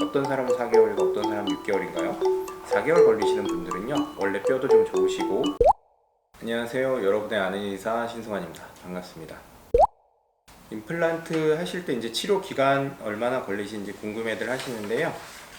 어떤 사람은 4개월이고 어떤 사람은 6개월인가요? 4개월 걸리시는 분들은요 원래 뼈도 좀 좋으시고. 안녕하세요. 여러분의 아는 의사 신승환입니다. 반갑습니다. 임플란트 하실 때 이제 치료 기간 얼마나 걸리시는지 궁금해들 하시는데요.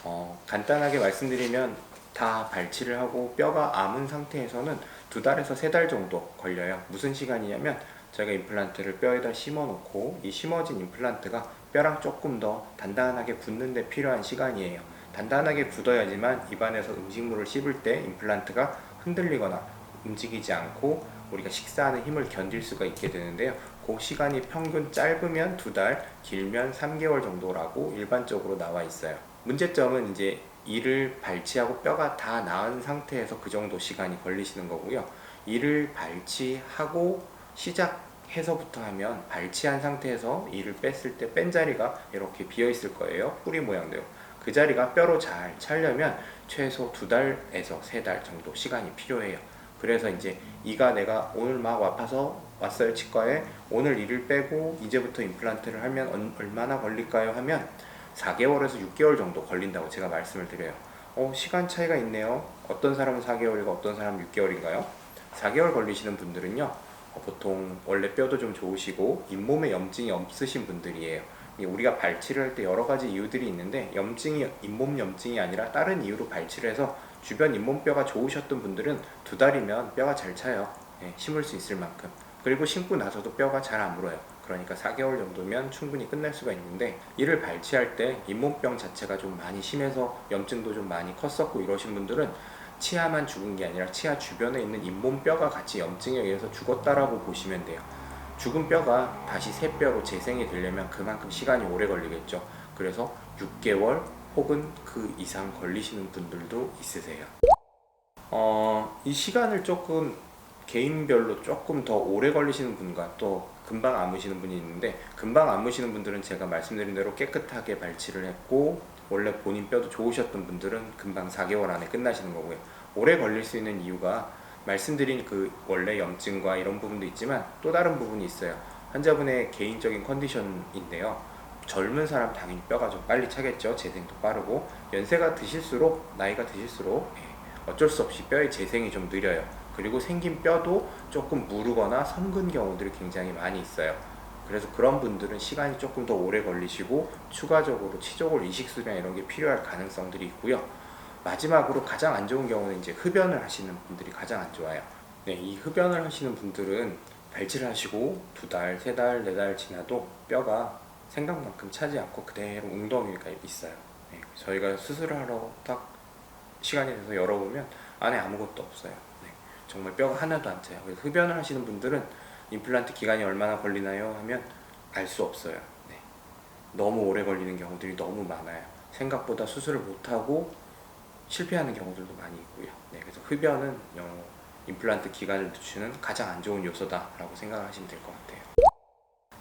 어, 간단하게 말씀드리면 다 발치를 하고 뼈가 아문 상태에서는 두 달에서 세 달 정도 걸려요. 무슨 시간이냐면 저희가 임플란트를 뼈에다 심어 놓고 이 심어진 임플란트가 뼈랑 조금 더 단단하게 굳는 데 필요한 시간이에요. 단단하게 굳어야지만 입안에서 음식물을 씹을 때 임플란트가 흔들리거나 움직이지 않고 우리가 식사하는 힘을 견딜 수가 있게 되는데요. 그 시간이 평균 짧으면 두 달, 길면 3개월 정도라고 일반적으로 나와 있어요. 문제점은 이제 이를 발치하고 뼈가 다 나은 상태에서 그 정도 시간이 걸리시는 거고요. 이를 발치하고 시작 해서부터 하면 발치한 상태에서 이를 뺐을 때 뺀 자리가 이렇게 비어 있을 거예요. 뿌리 모양대로. 그 자리가 뼈로 잘 차려면 최소 두 달에서 세 달 정도 시간이 필요해요. 그래서 이제 이가 내가 오늘 막 아파서 왔어요 치과에 오늘 이를 빼고 이제부터 임플란트를 하면 얼- 얼마나 걸릴까요 하면 4개월에서 6개월 정도 걸린다고 제가 말씀을 드려요. 어, 시간 차이가 있네요. 어떤 사람은 4개월이고 어떤 사람은 6개월인가요? 4개월 걸리시는 분들은요, 어, 보통 원래 뼈도 좀 좋으시고 잇몸에 염증이 없으신 분들이에요. 우리가 발치를 할 때 여러 가지 이유들이 있는데 염증이 잇몸 염증이 아니라 다른 이유로 발치를 해서 주변 잇몸뼈가 좋으셨던 분들은 두 달이면 뼈가 잘 차요. 예, 심을 수 있을 만큼. 그리고 심고 나서도 뼈가 잘 안 물어요. 그러니까 4개월 정도면 충분히 끝날 수가 있는데 이를 발치할 때 잇몸병 자체가 좀 많이 심해서 염증도 좀 많이 컸었고 이러신 분들은 치아만 죽은 게 아니라 치아 주변에 있는 잇몸뼈가 같이 염증에 의해서 죽었다라고 보시면 돼요. 죽은 뼈가 다시 새 뼈로 재생이 되려면 그만큼 시간이 오래 걸리겠죠. 그래서 6개월 혹은 그 이상 걸리시는 분들도 있으세요. 어, 이 시간을 조금 개인별로 조금 더 오래 걸리시는 분과 또 금방 아무시는 분이 있는데 금방 아무시는 분들은 제가 말씀드린 대로 깨끗하게 발치를 했고 원래 본인 뼈도 좋으셨던 분들은 금방 4개월 안에 끝나시는 거고요. 오래 걸릴 수 있는 이유가 말씀드린 그 원래 염증과 이런 부분도 있지만 또 다른 부분이 있어요. 환자분의 개인적인 컨디션인데요. 젊은 사람 당연히 뼈가 좀 빨리 차겠죠. 재생도 빠르고 연세가 드실수록 나이가 드실수록 예, 어쩔 수 없이 뼈의 재생이 좀 느려요. 그리고 생긴 뼈도 조금 무르거나 섬근 경우들이 굉장히 많이 있어요. 그래서 그런 분들은 시간이 조금 더 오래 걸리시고 추가적으로 치적으로 이식 수량 이런 게 필요할 가능성들이 있고요. 마지막으로 가장 안 좋은 경우는 이제 흡연을 하시는 분들이 가장 안 좋아요. 네, 이 흡연을 하시는 분들은 발치를 하시고 두 달, 세 달, 네 달 지나도 뼈가 생각만큼 차지 않고 그대로 웅덩이가 있어요. 네, 저희가 수술을 하러 딱 시간이 돼서 열어보면 안에 아무것도 없어요. 네, 정말 뼈가 하나도 안 차요. 흡연을 하시는 분들은 임플란트 기간이 얼마나 걸리나요? 하면 알 수 없어요. 네, 너무 오래 걸리는 경우들이 너무 많아요. 생각보다 수술을 못하고 실패하는 경우들도 많이 있고요. 네, 그래서 흡연은 어, 임플란트 기간을 늦추는 가장 안 좋은 요소다라고 생각하시면 될 것 같아요.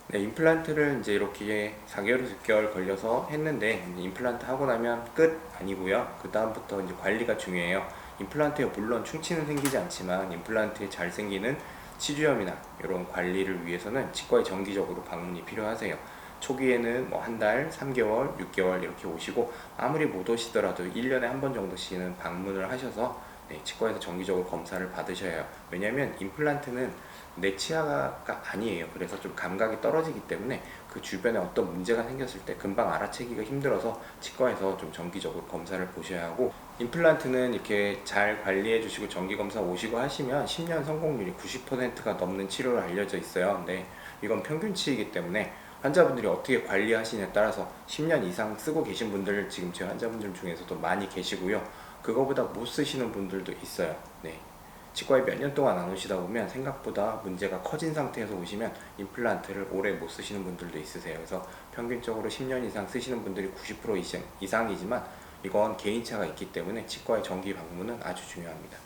네, 임플란트를 이제 이렇게 4개월에서 6개월 걸려서 했는데 임플란트 하고 나면 끝 아니고요. 그 다음부터 이제 관리가 중요해요. 임플란트에 물론 충치는 생기지 않지만 임플란트에 잘 생기는 치주염이나 이런 관리를 위해서는 치과에 정기적으로 방문이 필요하세요. 초기에는 뭐 한 달, 3개월, 6개월 이렇게 오시고 아무리 못 오시더라도 1년에 한 번 정도씩은 방문을 하셔서 네, 치과에서 정기적으로 검사를 받으셔야 해요. 왜냐하면 임플란트는 내 치아가 아니에요. 그래서 좀 감각이 떨어지기 때문에 그 주변에 어떤 문제가 생겼을 때 금방 알아채기가 힘들어서 치과에서 좀 정기적으로 검사를 보셔야 하고 임플란트는 이렇게 잘 관리해 주시고 정기 검사 오시고 하시면 10년 성공률이 90%가 넘는 치료로 알려져 있어요. 근데 이건 평균치이기 때문에 환자분들이 어떻게 관리하시냐에 따라서 10년 이상 쓰고 계신 분들 지금 제 환자분들 중에서도 많이 계시고요. 그거보다 못 쓰시는 분들도 있어요. 네. 치과에 몇 년 동안 안 오시다 보면 생각보다 문제가 커진 상태에서 오시면 임플란트를 오래 못 쓰시는 분들도 있으세요. 그래서 평균적으로 10년 이상 쓰시는 분들이 90% 이상, 이상이지만 이건 개인차가 있기 때문에 치과의 정기 방문은 아주 중요합니다.